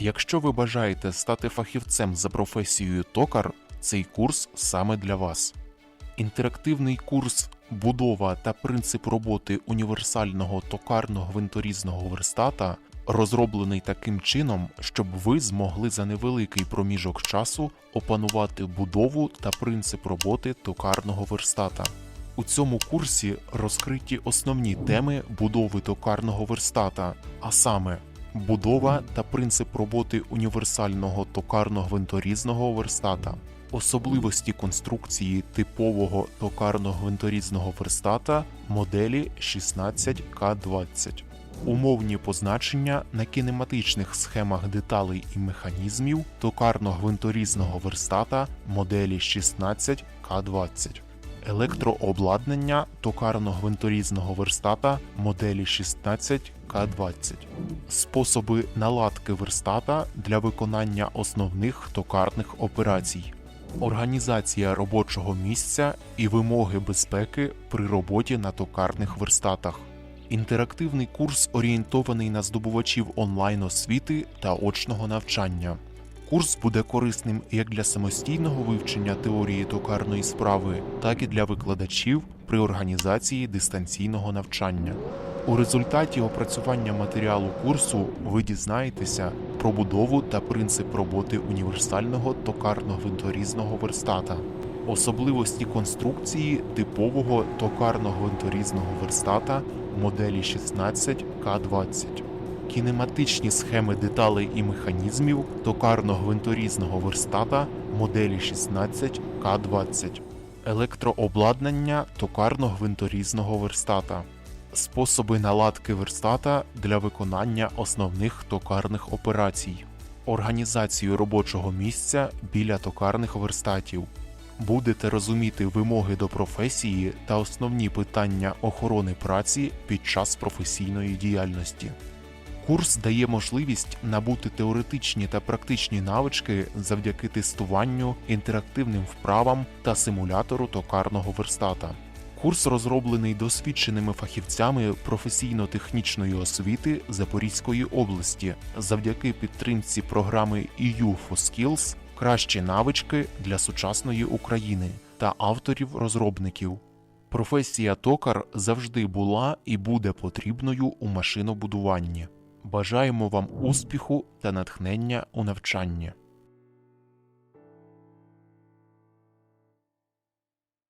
Якщо ви бажаєте стати фахівцем за професією токар, цей курс саме для вас. Інтерактивний курс Будова та принцип роботи універсального токарно-гвинторізного верстата розроблений таким чином, щоб ви змогли за невеликий проміжок часу опанувати будову та принцип роботи токарного верстата. У цьому курсі розкриті основні теми будови токарного верстата, а саме будова та принцип роботи універсального токарно-гвинторізного верстата, особливості конструкції типового токарно-гвинторізного верстата моделі 16К20, умовні позначення на кінематичних схемах деталей і механізмів токарно-гвинторізного верстата моделі 16К20 електрообладнання токарно-гвинторізного верстата моделі 16К20, способи наладки верстата для виконання основних токарних операцій, організація робочого місця і вимоги безпеки при роботі на токарних верстатах. Інтерактивний курс орієнтований на здобувачів онлайн освіти та очного навчання. Курс буде корисним як для самостійного вивчення теорії токарної справи, так і для викладачів при організації дистанційного навчання. У результаті опрацювання матеріалу курсу ви дізнаєтеся про будову та принцип роботи універсального токарно-гвинторізного верстата, особливості конструкції типового токарно-гвинторізного верстата моделі 16К20 кінематичні схеми деталей і механізмів токарно-гвинторізного верстата моделі 16К20, електрообладнання токарно-гвинторізного верстата, способи наладки верстата для виконання основних токарних операцій, організацію робочого місця біля токарних верстатів. Будете розуміти вимоги до професії та основні питання охорони праці під час професійної діяльності. Курс дає можливість набути теоретичні та практичні навички завдяки тестуванню, інтерактивним вправам та симулятору токарного верстата. Курс розроблений досвідченими фахівцями професійно-технічної освіти Запорізької області завдяки підтримці програми EU for Skills кращі навички для сучасної України та авторів-розробників. Професія токар завжди була і буде потрібною у машинобудуванні. Бажаємо вам успіху та натхнення у навчанні.